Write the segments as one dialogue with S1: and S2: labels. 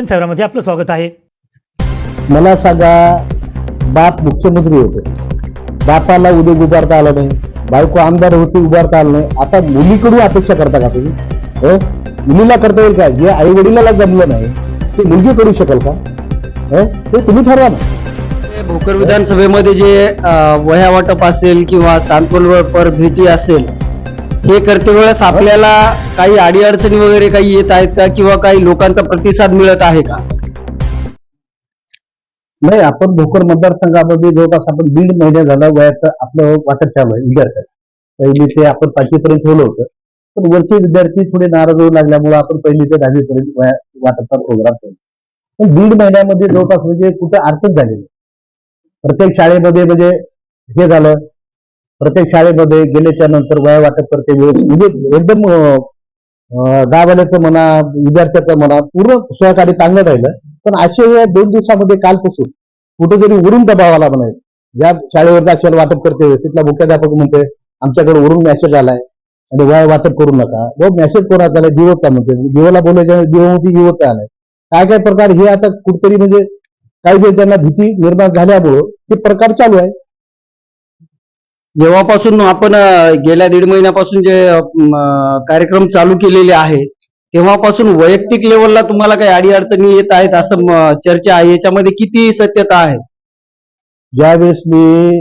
S1: जनसेवामध्ये आपलं स्वागत आहे.
S2: मला सांगा बाप मुख्यमंत्री होते. बापाला उद्योग उभारता आलं नाही बायको आमदार होती उभारता आलं नाही. आता मुलीकडून अपेक्षा करता का तुम्ही? हं? मुलीला करता येईल का? जे आई वडिलाला जमलं नाही. ते मुलगी करू शकेल का? हं? ते तुम्ही ठरवा ना.
S3: भोकर विधानसभेमध्ये जे वह्या वाटप असेल किंवा सांत्वनपर भेटी असेल हे करते वेळेस आपल्याला काही अडीअडचणी वगैरे काही येत आहेत का किंवा काही लोकांचा प्रतिसाद मिळत आहे का?
S2: नाही आपण भोकर मतदारसंघामध्ये जवळपास आपण दीड महिन्या झाला वयाचं आपलं वाटप चालू आहे विद्यार्थ्यांना पहिली ते आपण पाचवीपर्यंत ठेवलं होतं. पण वरचे विद्यार्थी थोडे नाराज होऊ लागल्यामुळे आपण पहिली ते दहावीपर्यंत वया वाटपचा प्रोग्राम ठेवला. पण दीड महिन्यामध्ये जवळपास म्हणजे कुठे अडचण झालेली प्रत्येक शाळेमध्ये म्हणजे हे झालं प्रत्येक शाळेमध्ये गेल्याच्यानंतर वया वाटप करते वेळेस. म्हणजे एकदम गावाल्याचं म्हणा विद्यार्थ्याचं म्हणा पूर्ण सहकार्य चांगलं राहिलं. पण असे या दोन दिवसामध्ये कालपासून कुठेतरी वरून दबाव आला ज्या शाळेवरचा अक्षर वाटप करते वेळेस. तिथला मुख्याध्यापक म्हणते आमच्याकडे वरून मेसेज आलाय आणि वया वाटप करू नका. व मेसेज कोणाचा आलाय? दिवोचा म्हणते दिवोला बोलायच्या दिवोमध्ये दिवोचा आलाय. काय काय प्रकार? हे आता कुठतरी म्हणजे काही जे त्यांना भीती निर्माण झाल्यामुळं हे प्रकार चालू आहे.
S3: जेव्हापासून आपण गेल्या दीड महिन्यापासून जे कार्यक्रम चालू केलेले आहे तेव्हापासून वैयक्तिक लेवलला तुम्हाला काही अडीअडचणी येत आहेत असं चर्चा आहे? याच्यामध्ये किती सत्यता आहे?
S2: ज्यावेळेस मी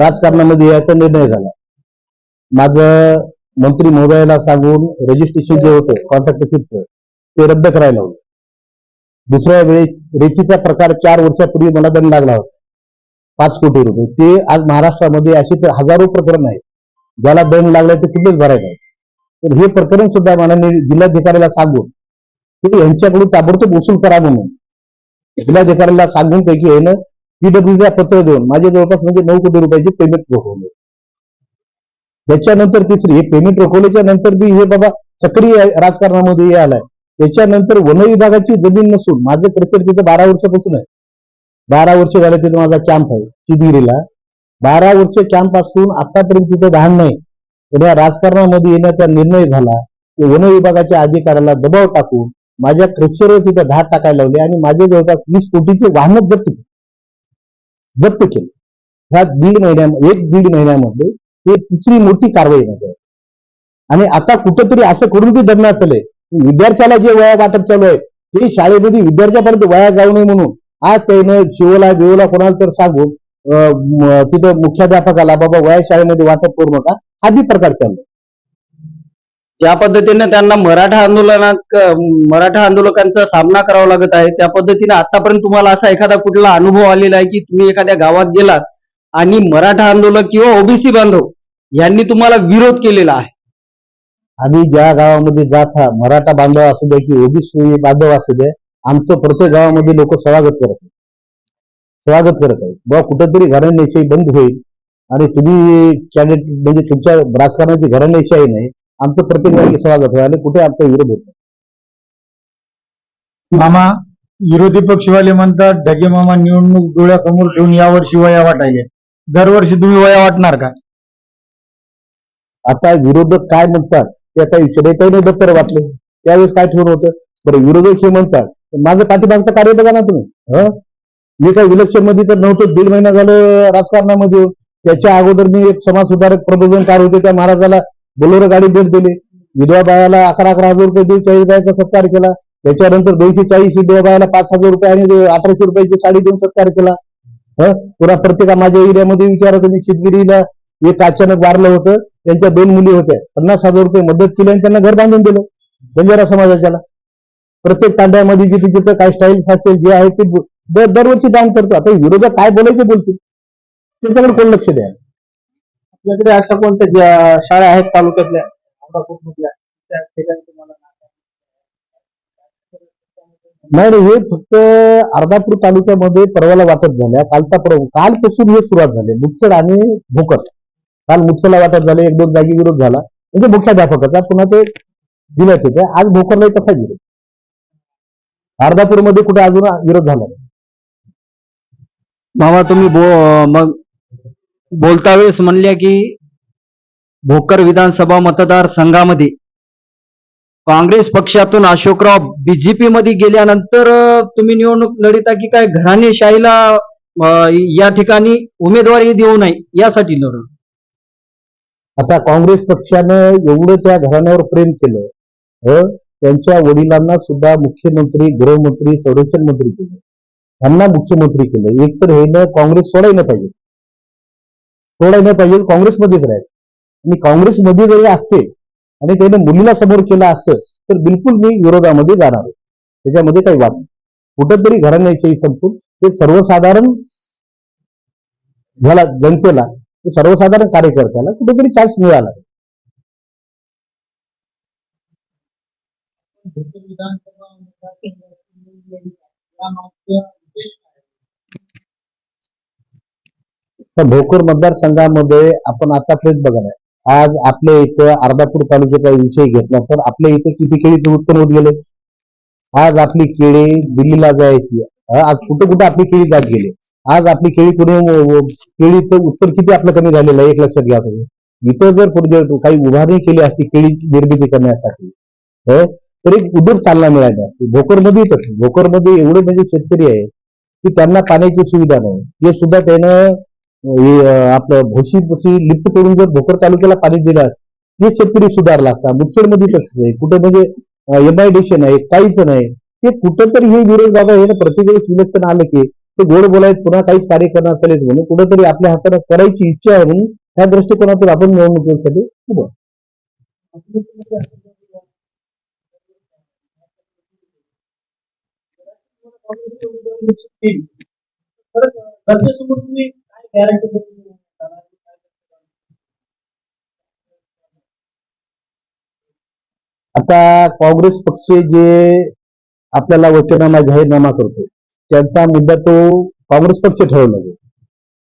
S2: राजकारणामध्ये याचा निर्णय झाला. माझं मंत्री महोदयाला सांगून रजिस्ट्रेशन जे होतं कॉन्ट्रॅक्टरशिपचं ते रद्द करायला होतं. दुसऱ्या वेळेस रेतीचा प्रकार चार वर्षापूर्वी मला दंड लागला होता. पाच कोटी रुपये. ते आज महाराष्ट्रामध्ये असे तर हजारो प्रकरण आहेत. ज्याला दंड लागलाय ते कुठेच भरायला तर हे प्रकरण सुद्धा मला जिल्हाधिकाऱ्याला सांगून ते यांच्याकडून ताबडतोब वसूल करा म्हणून. जिल्हाधिकाऱ्याला सांगून पैकी आहे ना पीडब्ल्यूडीला पत्र देऊन माझे जवळपास म्हणजे नऊ कोटी रुपयाचे पेमेंट रोखवले. त्याच्यानंतर तिसरी हे पेमेंट रोखवल्याच्या नंतर बी हे बाबा सक्रिय राजकारणामध्ये हे आलाय. त्याच्यानंतर वन विभागाची जमीन नसून माझं क्रिकेट तिथं बारा वर्षापासून आहे. बारा वर्ष झाले तिथं माझा कॅम्प आहे चिदिरीला बारा वर्ष कॅम्प असून आतापर्यंत तिथं घाण नाही. पण राजकारणामध्ये येण्याचा निर्णय झाला. वन विभागाच्या अधिकाऱ्याला दबाव टाकून माझ्या क्रक्चरवर तिथं धाड टाकायला लावले आणि माझे जवळपास वीस कोटीचे वाहन जप्त केले. जप्त केले. ह्या दीड महिन्या एक दीड महिन्यामध्ये हे तिसरी मोठी कारवाई मध्ये आणि आता कुठंतरी असं करून बी दमना चालय विद्यार्थ्याला जे वया वाटप चालू आहे ते शाळेमध्ये विद्यार्थ्यापर्यंत वया जाऊ नये म्हणून आज त्यानं शिवला बिवला कोणाला तर सांगून तिथं मुख्याध्यापकाला बाबा वया शाळेमध्ये वाटप करू नका. हा बी प्रकार चाललाय.
S3: ज्या पद्धतीने त्यांना मराठा आंदोलनात मराठा आंदोलकांचा सामना करावा लागत आहे त्या पद्धतीने आतापर्यंत तुम्हाला असा एखादा कुठला अनुभव आलेला आहे की तुम्ही एखाद्या गावात गेलात आणि मराठा आंदोलक किंवा ओबीसी बांधव यांनी तुम्हाला विरोध केलेला आहे?
S2: आम्ही ज्या गावामध्ये जात हा मराठा बांधव असू दे की ओबीसी बांधव असू दे आमचं प्रत्येक गावामध्ये लोक स्वागत करत आहेत. स्वागत करत आहेत. बा कुठंतरी घराणेशाही बंद होईल. आणि तुम्ही कॅन्डिडेट म्हणजे तुमच्या राजकारणाची घराणेशाही नाही आमचं प्रत्येक जागी स्वागत होईल. आणि कुठे आमचा विरोध होतो
S4: मामा विरोधी पक्षवाले म्हणतात ढगे मामा निवडणूक डोळ्यासमोर ठेवून यावर्षी वया वाटायले. दरवर्षी तुम्ही वया वाटणार का?
S2: आता विरोधक काय म्हणतात त्याचा विचार आहे. त्याने दप्तर वाटले. त्यावेळेस काय ठेवून होतं? बरं विरोधक हे म्हणतात माझं पाठीमागचं कार्य बघा ना तुम्ही. हं? मी काही इलेक्शनमध्ये तर नव्हतं दीड महिना झालं राजकारणामध्ये. त्याच्या अगोदर मी एक समाज सुधारक प्रबोधनकार होते त्या महाराजाला बोलोरो गाडी भेट दिली. विधवा बायाला अकरा अकरा हजार रुपये देऊन चाळीस बायाचा सत्कार केला. त्याच्यानंतर दोनशे चाळीस विधवा बायाला पाच हजार रुपये आणि अठराशे रुपयाची साडी देऊन सत्कार केला. पुरा प्रत्येका माझ्या एरियामध्ये विचारा तुम्ही. शेतगिरीला एक अचानक वारलं होतं. त्यांच्या दोन मुली होत्या. पन्नास हजार रुपये मदत केली आणि त्यांना घर बांधून दिलं. बंजारा समाजाच्याला. प्रत्येक तांड्यामध्ये जिथे जिथं काय स्टाईल असेल जे आहे ते दर दरवर्षी दान करतो. आता विरोधक काय बोलायचे बोलतील? त्यांच्याकडे कोण लक्ष द्या
S4: आपल्याकडे अशा कोणत्या ज्या शाळा आहेत तालुक्यातल्या? अमरापूरमधल्या, त्या ठिकाणी तुम्हाला
S2: नाही नाही, हे फक्त अर्धापूर तालुक्यामध्ये परवाला वाटप झाल्या. कालचा परवा कालपासून हे सुरुवात झाली. मुक्षड आणि भोकर. काल मुक्षला वाटप झाले. एक दोन जागी विरोध झाला. म्हणजे मुख्याध्यापकाचा पुन्हा ते दिल्यात होते आज भोकरलाही तसा विरोध. अर्धापूरमध्ये कुठे अजून विरोध झाला.
S3: मामा तुम्ही बो मग बोलता वेळेस म्हणल्या की भोकर विधानसभा मतदार संघामध्ये काँग्रेस पक्षातून अशोकराव बीजेपी मध्ये गेल्यानंतर तुम्ही निवडणूक लढिता की काय घराणेशाहीला या ठिकाणी उमेदवारी देऊ नये यासाठी लढू
S2: आता काँग्रेस पक्षानं एवढं त्या घराण्यावर प्रेम केलं? त्यांच्या वडिलांना सुद्धा मुख्यमंत्री गृहमंत्री संरक्षण मंत्री केलं. त्यांना मुख्यमंत्री केलं. एक तर हे काँग्रेस सोडायला पाहिजे. सोडायला पाहिजे काँग्रेसमध्येच राहील आणि काँग्रेसमध्ये जरी असते आणि त्याने मुलीला समोर केलं असतं तर बिलकुल मी विरोधामध्ये जाणार आहे. त्याच्यामध्ये काही वाद नाही. कुठंतरी घराण्याविषयी संपून ते सर्वसाधारण झाला जनतेला सर्वसाधारण कार्यकर्त्याला कुठेतरी चान्स मिळाला. भोकर मतदारसंघामध्ये आपण आतापर्यंत बघाल आज आपल्या इथं अर्धापूर तालुक्याचा विषय घेतला तर आपल्या इथे किती केळी उत्पन्न होत गेले? आज आपली केळी दिल्लीला जायची आज कुठं कुठं आपली केळी जात गेले? आज आपली केळी पुढे केळीचं उत्पन्न किती आपलं कमी झालेलं आहे? एक लक्षात घ्या तुम्ही. इथं जर पुढे काही उभारणी केली असती केळी निर्मिती करण्यासाठी तर एक उद्योग चालना मिळाला. भोकरमध्ये तसं भोकरमध्ये एवढे म्हणजे शेतकरी आहे की त्यांना पाण्याची सुविधा नाही. हे सुद्धा त्यानं आपलं भोशी भोशी लिफ्ट करून जर भोकर तालुक्याला पाणी दिलं असतं ते शेतकरी सुधारला असता. मुखेडमध्ये कसं आहे कुठं म्हणजे एमआयडीशन आहे काहीच नाही. ते कुठंतरी हे विरोध बाबा हे प्रत्येक वेळेस इलेक्शन आलं की ते गोड बोलायचं पुन्हा काहीच कार्य करणार चालेल म्हणून कुठंतरी आपल्या हाताला करायची इच्छा आहे म्हणून त्या दृष्टिकोनातून आपण निवडणुकीसाठी उभं. आता काँग्रेस पक्ष जे आपल्याला वचननामा जाहीरनामा करतो त्यांचा मुद्दा तो काँग्रेस पक्ष ठरवला जाईल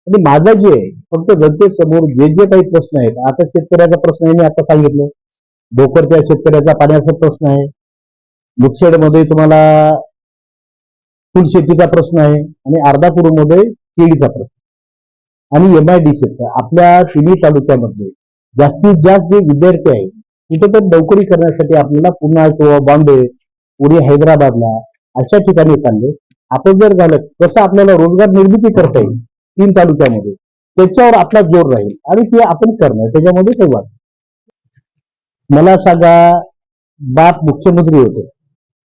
S2: आणि माझा जे आहे फक्त जनतेसमोर जे जे काही प्रश्न आहेत आता शेतकऱ्याचा प्रश्न आहे मी आता सांगितलं. भोकरच्या शेतकऱ्याचा पाण्याचा प्रश्न आहे. मुखेडमध्ये तुम्हाला फुलशेतीचा प्रश्न आहे आणि अर्धापूरमध्ये केळीचा प्रश्न आणि एम आयडीसीचा आपल्या तिन्ही तालुक्यामध्ये जास्तीत जास्त जे विद्यार्थी आहेत तिथे तर नोकरी करण्यासाठी आपल्याला पुन्हा किंवा बॉम्बे पुढे हैदराबादला अशा ठिकाणी चालले. आपण जर झालं कसं आपल्याला रोजगार निर्मिती करता येईल तीन तालुक्यामध्ये त्याच्यावर आपला जोर राहील. आणि ते आपण करणार त्याच्यामध्ये काही मला सांगा बाप मुख्यमंत्री होते.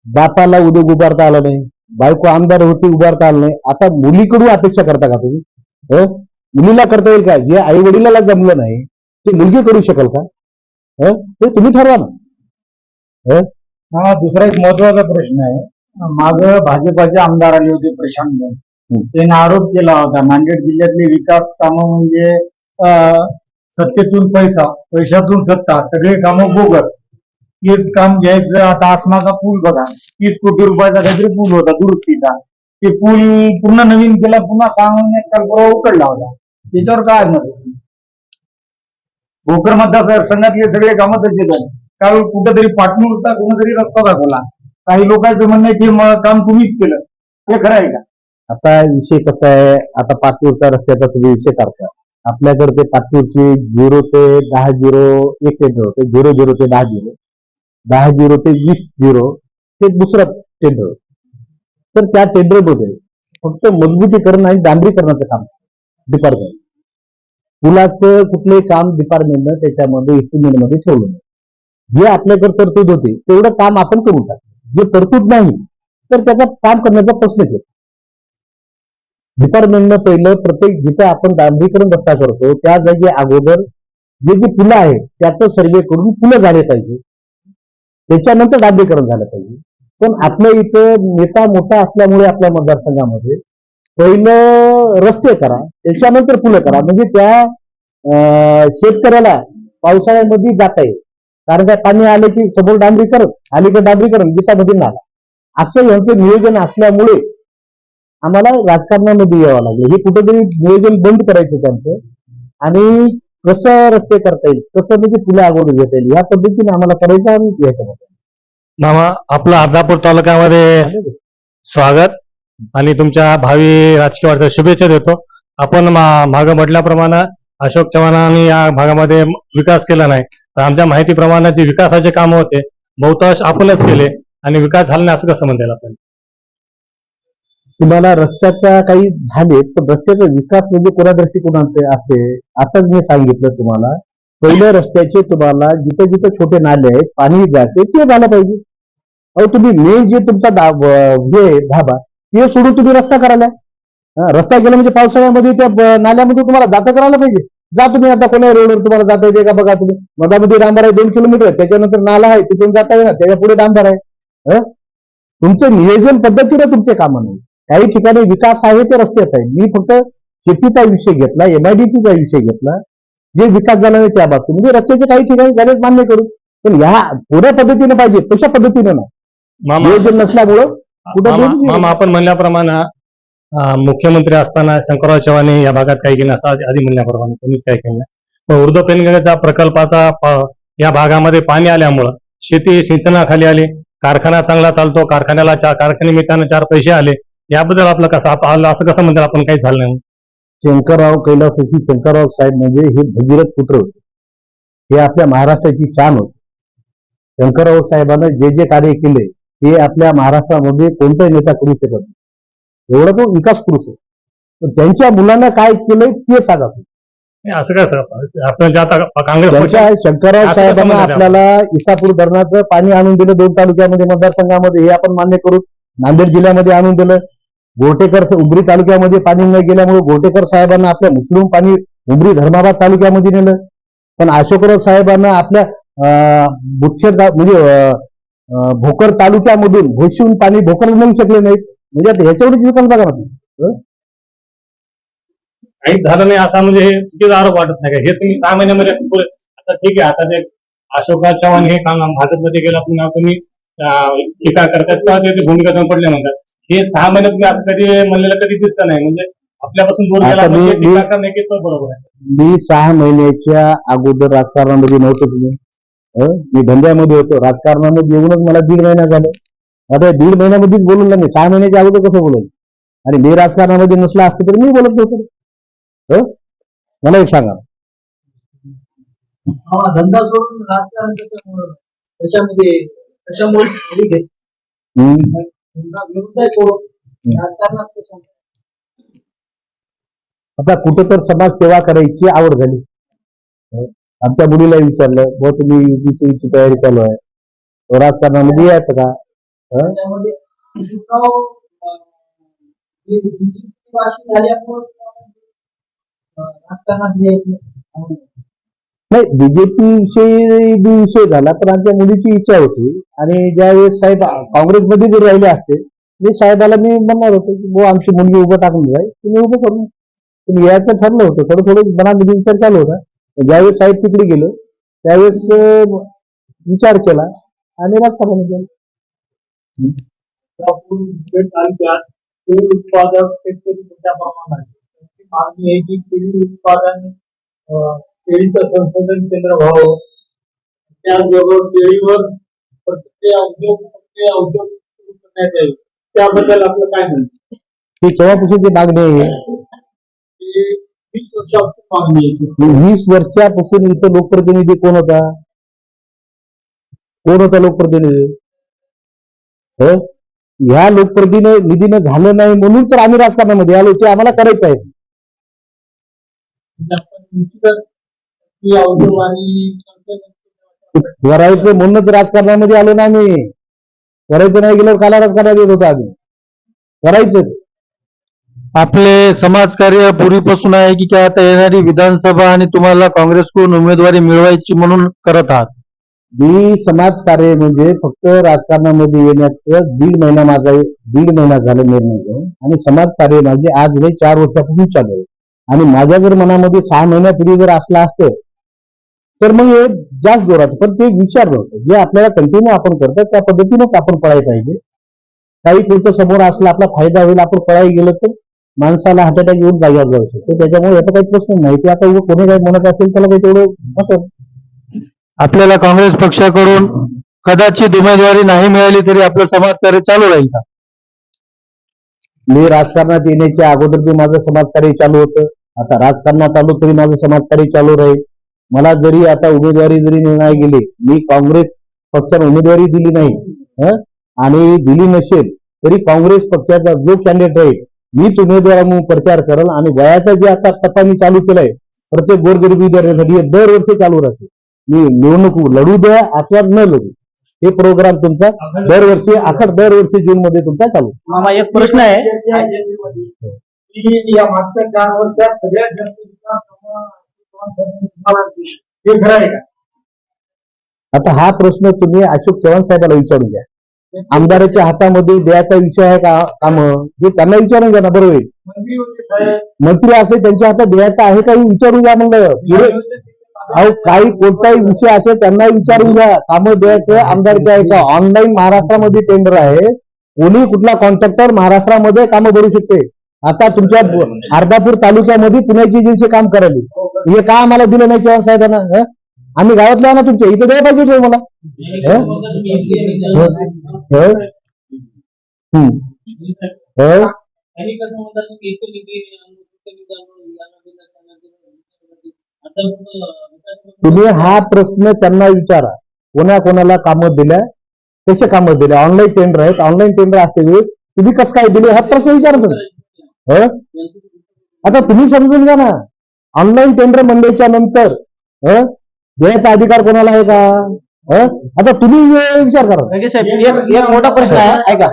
S2: बापाला उद्योग उभारता आला नाही. बायको आमदार होती उभारता आलं नाही. आता मुलीकडून अपेक्षा करता का तुम्ही? हं? मुलीला करता येईल का? जे आई वडिलाला जमलं नाही. ते मुलगी करू शकेल का? हं? ते तुम्ही ठरवा ना.
S4: हा? दुसरा एक महत्त्वाचा प्रश्न आहे. माग भाजपाचे आमदार आले होते प्रशांत. त्यांनी आरोप केला होता. नांदेड जिल्ह्यातले विकास कामं म्हणजे सत्तेतून पैसा पैशातून सत्ता सगळे कामं बोगस. तेच काम घ्यायचं आता आसमाचा पूल बघा. तीस कोटी रुपयाचा काहीतरी पूल होता दुरुस्तीचा. ते पूल पूर्ण नवीन केला पुन्हा सामान्य महिन्यात उकडला होता. त्याच्यावर काय मत आहे? भोकर मतदारसंघातले सगळे कामं त्याचे काल कुठेतरी पाटणी होता कोणतरी रस्ता दाखवला. काही लोकांचं म्हणणं आहे की काम तुम्हीच केलं. ते खरं आहे का?
S2: आता विषय कसा आहे आता पाचपूरचा रस्त्याचा तुम्ही विषय करता आपल्याकडे ते पाचपूरची झिरो ते दहा झिरो एक होते झिरो झिरो ते दहा झिरो. दहा झिरो ते वीस झिरो ते दुसरं टेंडर तर त्या टेंडरमध्ये फक्त मजबूतीकरण आणि डांबरीकरणाचं काम डिपार्टमेंट पुलाचं कुठलंही काम डिपार्टमेंटनं त्याच्यामध्ये मध्ये ठेवलं नाही. जे आपल्याकडे तरतूद होती तेवढं काम आपण करून टाकतो जे तरतूद नाही तर त्याचा काम करण्याचा प्रश्नच येतो. डिपार्टमेंटनं पहिलं प्रत्येक जिथे आपण डांबरीकरण रस्ता करतो त्या जागी अगोदर जे जे पुलं आहेत त्याचं सर्वे करून पुलं झाले पाहिजे. त्याच्यानंतर डांबरीकरण झालं पाहिजे. पण आपल्या इथं नेता मोठा असल्यामुळे आपल्या मतदारसंघामध्ये पहिलं रस्ते करा त्याच्यानंतर पुलं करा. म्हणजे त्या अं, शेतकऱ्याला पावसाळ्यामध्ये जाता येईल. कारण काय पाणी आले की समोर डांबरीकरण अलीकडे डांबरीकरण गीतामध्ये नाला. असं यांचं नियोजन असल्यामुळे आम्हाला राजकारणामध्ये यावं लागलं. हे कुठेतरी नियोजन बंद करायचं त्यांचं. आणि कसं रस्ते करता येईल कसं म्हणजे पुढे अगोदर घेता येईल या पद्धतीने आम्हाला करायचं आणि याच्यामध्ये
S1: मामा आपलं अर्धापूर तालुक्यामध्ये स्वागत. आणि तुमच्या भावी राजकीय वाटत शुभेच्छा देतो. आपण माग म्हटल्याप्रमाणे अशोक चव्हाणांनी या भागामध्ये विकास केला नाही. तर आमच्या माहितीप्रमाणे जे विकासाचे काम होते बहुतांश आपणच केले आणि विकास झाला नाही असं कसं म्हणता येईल आपण
S2: तुम्हाला रस्त्याचा काही झाले पण रस्त्याचा विकास म्हणजे कोणा दृष्टिकोनात असते आताच मी सांगितलं तुम्हाला. पहिल्या रस्त्याचे तुम्हाला जिथे जिथे छोटे नाले आहेत पाणी जाते ते झालं पाहिजे. अहो तुम्ही मेन जे तुमचा दा- हे आहे, धाबा ते सोडून तुम्ही रस्ता करायला. रस्ता केला म्हणजे पावसाळ्यामध्ये त्या नाल्यामध्ये तुम्हाला जाता करायला पाहिजे. जा तुम्ही आता कोणा रोडवर तुम्हाला जाता येते का बघा तुम्ही. मधामध्ये डांबर आहे दोन किलोमीटर त्याच्यानंतर नाला आहे तिथून जाता येणार त्याच्या पुढे डांबर आहे. तुमचं नियोजन पद्धतीने तुमचे कामं नाही. काही ठिकाणी विकास आहे ते रस्त्यात आहे मी फक्त शेतीचा विषय घेतला एमआयडीसीचा विषय घेतला. जे विकास झाला नाही त्या बाबतीत. म्हणजे रस्त्याचे काही ठिकाणी झालेच मान्य करू. पण ह्या पुऱ्या पद्धतीने पाहिजे तशा पद्धतीने नाही. नियोजन नसल्यामुळं कुठं
S1: आपण म्हणल्याप्रमाणे मुख्यमंत्री असताना शंकरराव चव्हाण या भागात काही केलं असं आधी म्हणल्याप्रमाणे तुम्हीच काय केलं पण उर्दू पेनगंगाच्या प्रकल्पाचा या भागामध्ये पाणी आल्यामुळं शेती सिंचनाखाली आली कारखाना चांगला चालतो कारखान्याला चा- कारखान्यानिमित्तानं चार पैसे आले याबद्दल आपलं कसं आलं असं कसं म्हणतात आपण काही झालं नाही.
S2: शंकरराव कैलासची शंकरराव साहेब म्हणजे हे भगीरथ पुत्र होते. हे आपल्या महाराष्ट्राची शान होते. शंकरराव साहेबांना जे जे कार्य केले ते आपल्या महाराष्ट्रामध्ये कोणताही नेता करू शकत नाही. एवढा तो विकास पुरुष आहे पण त्यांच्या मुलांना काय केलंय ते सांगा
S1: असं काय सर आपण काँग्रेस
S2: शंकरराव साहेबांना आपल्याला इसापूर धरणाचं पाणी आणून दिलं दोन तालुक्यामध्ये मतदारसंघामध्ये हे आपण मान्य करू. नांदेड जिल्ह्यामध्ये आणून दिलं. गोटेकर उमरी तालुक्यामध्ये पाणी न गेल्यामुळे गोटेकर साहेबांना आपल्या मुस्लिम पाणी उमरी धर्माबाद तालुक्यामध्ये नेलं. पण अशोकराव साहेबांना आपल्या अं, म्हणजे भोकर तालुक्यामधून भोशीहून पाणी भोकरला नेऊ शकले नाहीत. म्हणजे आता ह्याच्यावरच विकास बघा ना
S1: काहीच झालं नाही असा म्हणजे हे चुकीचा आरोप वाटत नाही का? हे तुम्ही सहा महिन्यामध्ये आता ठीक आहे आता ते अशोकराव चव्हाण हे काम भाजपमध्ये गेला पुन्हा तुम्ही टीका करतात किंवा ते भूमिका कमी पडल्या म्हणतात. हे सहा महिन्यात तुम्ही असं कधी म्हणलेलं कधी दिसतं नाही. म्हणजे आपल्यापासून दूर
S2: आता
S1: गेला
S2: मी-
S1: म्हणजे टीका
S2: मी-
S1: करणे बरोबर आहे.
S2: मी सहा महिन्याच्या अगोदर राजकारणामध्ये नव्हतो तुम्ही हं? मी धंद्यामध्ये होतो. राजकारणामध्ये येऊनच मला दीड महिना झाला. आता या दीड महिन्यामध्येच बोलून ना मी सहा महिन्याच्या अगोदर कसं बोलून आणि मी राजकारणामध्ये नसला असतं तर मी बोलत नव्हतो. हं? मला एक सांगा.
S3: हा धंदा सोडून राजकारण कशामुळं
S2: आता कुठं तर समाज सेवा करायची आवड झाली? आमच्या मुलीला विचारलं बुवा तुम्ही युपीसीची तयारी चालू आहे. राजकारणामध्ये यायचं का?
S3: हे? झाल्यामुळे अं, राजकारणात यायचं.
S2: नाही बीजेपी विषयी बी विषय झाला तर आमच्या मुलीची इच्छा होती. आणि ज्यावेळेस साहेब काँग्रेसमध्ये जर राहिले असते मी साहेबाला मी म्हणणार होतो की बो आमची मुलगी उभं टाकून जाईल तुम्ही उभं करून तुम्ही यायचं ठरलं होतं. थोडं थोडं मनामध्ये विचार चालू होता. ज्यावेळेस साहेब तिकडे गेले त्यावेळेस विचार केला आणि राजकारण केलं.
S3: उत्पादक शेतकरी मोठ्या प्रमाणात मागणी आहे की उत्पादन केळीचं संशोधन केंद्र व्हावं. त्याचबरोबर केळीवर उद्योग प्रक्रिया उद्योग सुरू करण्यात यावे. त्याबद्दल आपलं काय म्हणणं
S2: ही केव्हापासूनची मागणी आहे
S3: की वीस वर्षापासून मागणी आहे. ती.
S2: वीस वर्षापासून इथं लोकप्रतिनिधी कोण होता? कोण होता लोकप्रतिनिधी? हो? ह्या लोकप्रतिनिधीनं झालं नाही म्हणून तर आम्ही राजकारणामध्ये आलो. ते आम्हाला करायचं आहे.
S3: की
S2: म्हणूनच राजकारणामध्ये आलो ना आम्ही. करायचं नाही गेल्यावर काला राजकारणात येत होतो आम्ही. करायचं
S5: आपले समाजकार्य पूर्वीपासून आहे की काय आता येणारी विधानसभा आणि तुम्हाला काँग्रेसकडून उमेदवारी मिळवायची म्हणून करत आहात?
S2: मी समाजकार्य म्हणजे फक्त राजकारणामध्ये येण्याचं दीड महिना माझा दीड महिना झाला निर्णय घेऊन आणि समाजकार्य माझे आज नाही चार वर्षापासून चालू आहे. आणि माझ्या जर मनामध्ये सहा महिन्यापूर्वी जर असलं असतं तर मग हे जास्त जोरात पण ते विचार नव्हतं जे आपल्याला कंटिन्यू आपण करतो त्या पद्धतीनेच आपण पळायला पाहिजे. काही पुढचं समोर असलं आपला फायदा होईल आपण पळायला गेलं तर माणसाला हार्ट अटॅक येऊन जाग्यावर जाऊ शकतो. त्याच्यामुळे याचा काही प्रश्न नाही. ते आता कोणी काही म्हणत असेल त्याला काही तेवढं
S5: आपल्याला काँग्रेस पक्षाकडून कदाचित उमेदवारी नाही मिळाली तरी आपलं समाजकार्य चालू राहील का?
S2: मी राजकारणात येण्याच्या अगोदर बी माझं समाजकार्य चालू होतं. आता राजकारणात आलो तरी माझं समाजकार्य चालू राहील. मला जरी आता उमेदवारी जरी मिळणार गेली मी काँग्रेस पक्षाने उमेदवारी दिली नाही हं? आणि दिली नसेल तरी काँग्रेस पक्षाचा जो कॅन्डिडेट राहील मीच उमेदवार म्हणून प्रचार करेल आणि वयाचा जे आता टप्पा मी चालू केलाय प्रत्येक गोरगरीब विद्यार्थ्यांसाठी हे दरवर्षी चालू राहते. मी निवडणूक लढू द्या अथवा न लढू. हे प्रोग्राम तुमचा दरवर्षी अखड दरवर्षी जून मध्ये तुमचा चालू.
S3: मामा एक प्रश्न आहे.
S4: की या मागच्या चार वर्षात सगळ्यात जास्त हे खरं आहे का
S2: आता हा प्रश्न तुम्ही अशोक चव्हाण साहेबाला विचारून घ्या. आमदाराच्या हातामध्ये द्यायचा विषय आहे का काम? हे त्यांना विचारून घ्या ना बरोबर
S4: मंत्री
S2: असेल असे त्यांच्या हातात द्यायचा आहे का हे विचारून घ्या म्हणलं पुढे अहो काही कोणताही विषय असेल त्यांना विचारून घ्या. कामं द्यायचं आमदारच्या आहे का ऑनलाईन महाराष्ट्रामध्ये टेंडर आहे. कोणी कुठला कॉन्ट्रॅक्टर महाराष्ट्रामध्ये कामं भरू शकते. आता तुमच्या अर्धापूर तालुक्यामध्ये पुण्याची एजन्सी काम करायली हे का आम्हाला दिलं नाही चव्हाण साहेबांना हं? आम्ही गावातले आहे ना तुमच्या इथं द्यायला पाहिजे होतं मला हं? हं? हं. हं? तुम्ही हा प्रश्न त्यांना विचारा कोणा कोणाला कामं दिल्या कसे कामं दिल्या ऑनलाईन टेंडर आहेत ऑनलाईन टेंडर असते तुम्ही कसं काय दिले हा प्रश्न विचारा तुम्ही हं? आता तुम्ही समजून घ्या ना. ऑनलाईन टेंडर म्हणल्याच्या नंतर हं? द्यायचा अधिकार कोणाला आहे का? हं? आता तुम्ही विचार करा.
S3: एक मोठा प्रश्न आहे ऐका.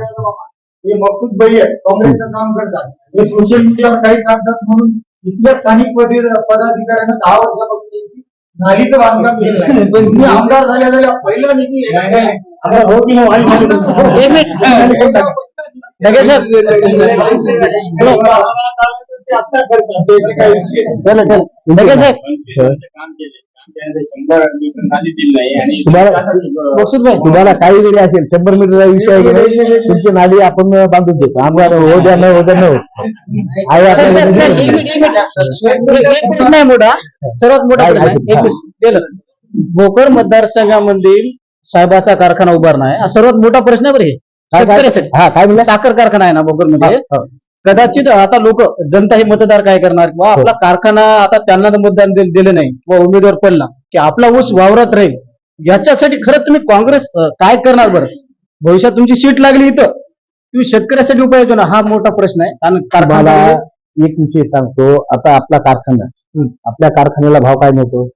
S4: हे मकसूद भाई आहे. काँग्रेसचं काम करतात. हे सोशल मीडियावर काही सांगतात म्हणून इथल्या स्थानिक पदी पदाधिकाऱ्यांना दहा वर्षापासून नालीचं बांधकाम केलं पण आमदार पहिला निधी आहे.
S3: रगे साहेब
S2: तुम्हाला काही जरी असेल शंभर मीटरचा विषय तुमची नाली आपण बांधून देतो. आमदार हो द्या न हो द्या न हो.
S3: सर, सर, सर, मोठा. सर्वात मोठा. भोकर मतदारसंघामधील साहेबाचा कारखाना उभारणं आहे. हा सर्वात मोठा प्रश्न आहे बरं हे.
S2: काय- काय-
S3: शेतकऱ्यासाठी.
S2: हा काय म्हणलं?
S3: साखर कारखाना आहे ना भोकरमध्ये.
S2: हा, हा.
S3: कदाचित आता लोक जनता हे मतदार काय करणार? किंवा आपला कारखाना आता त्यांना तर मतदान दि- दिलं नाही. किंवा उमेदवार पडला. की आपला ऊस वावरात राहील. याच्यासाठी खरंच तुम्ही काँग्रेस अं, काय करणार बरं? भविष्यात तुमची सीट लागली इथं. तुम्ही शेतकऱ्यासाठी उपाय योजना हा मोठा प्रश्न आहे.
S2: मला
S3: कारखाना
S2: एक विषय सांगतो. आता आपला कारखाना.
S3: हं.
S2: आपल्या कारखान्याला भाव काय मिळतो?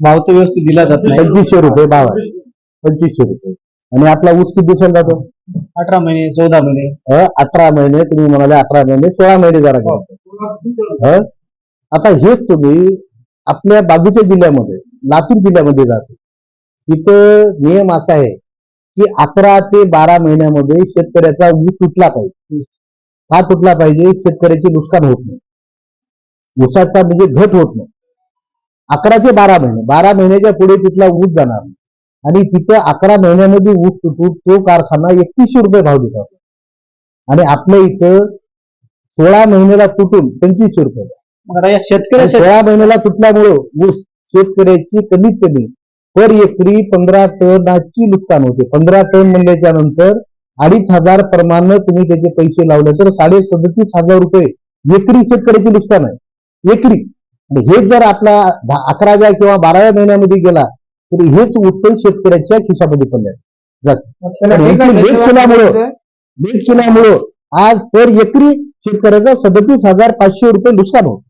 S3: भाव तर व्यवस्थित दिला जात नाही.
S2: पंचवीसशे रुपये भाव आहे. पंचवीसशे रुपये. आणि आपला ऊस किती दिवसाला जातो?
S3: अठरा महिने चौदा महिने.
S2: अठरा महिने तुम्ही म्हणाले अठरा महिने सोळा महिने जरा
S3: हं?
S2: आता हेच तुम्ही आपल्या बाजूच्या जिल्ह्यामध्ये लातूर जिल्ह्यामध्ये जातो. तिथं नियम असा आहे की अकरा ते बारा महिन्यामध्ये शेतकऱ्याचा ऊस तुटला पाहिजे. का तुटला पाहिजे शेतकऱ्याचे नुकसान होत नाही. ऊसाचा म्हणजे घट होत नाही. अकरा ते बारा महिने बारा महिन्याच्या पुढे तिथला ऊस जाणार नाही. आणि तिथं अकरा महिन्यामध्ये ऊस तुटून तो कारखाना एकतीसशे रुपये भाव देतात आणि आपल्या इथं सोळा महिन्याला तुटून पंचवीसशे रुपये.
S3: शेतकऱ्यासाठी
S2: सोळा महिन्याला तुटल्यामुळं ऊस शेतकऱ्याची कमीत कमी पर एकरी पंधरा टनाची नुकसान होते. पंधरा टन म्हणल्याच्या नंतर अडीच हजार प्रमाणे तुम्ही त्याचे पैसे लावले तर साडे सदतीस हजार रुपये एकरी शेतकऱ्याचे नुकसान आहे. एकरी. हेच जर आपला अकराव्या किंवा बाराव्या महिन्यामध्ये गेला तर हेच उत्पन्न शेतकऱ्याच्या खिशामध्ये पडले केल्यामुळं लेट केल्यामुळं आज पर एकरी शेतकऱ्याचा सदतीस हजार पाचशे रुपये नुकसान होत.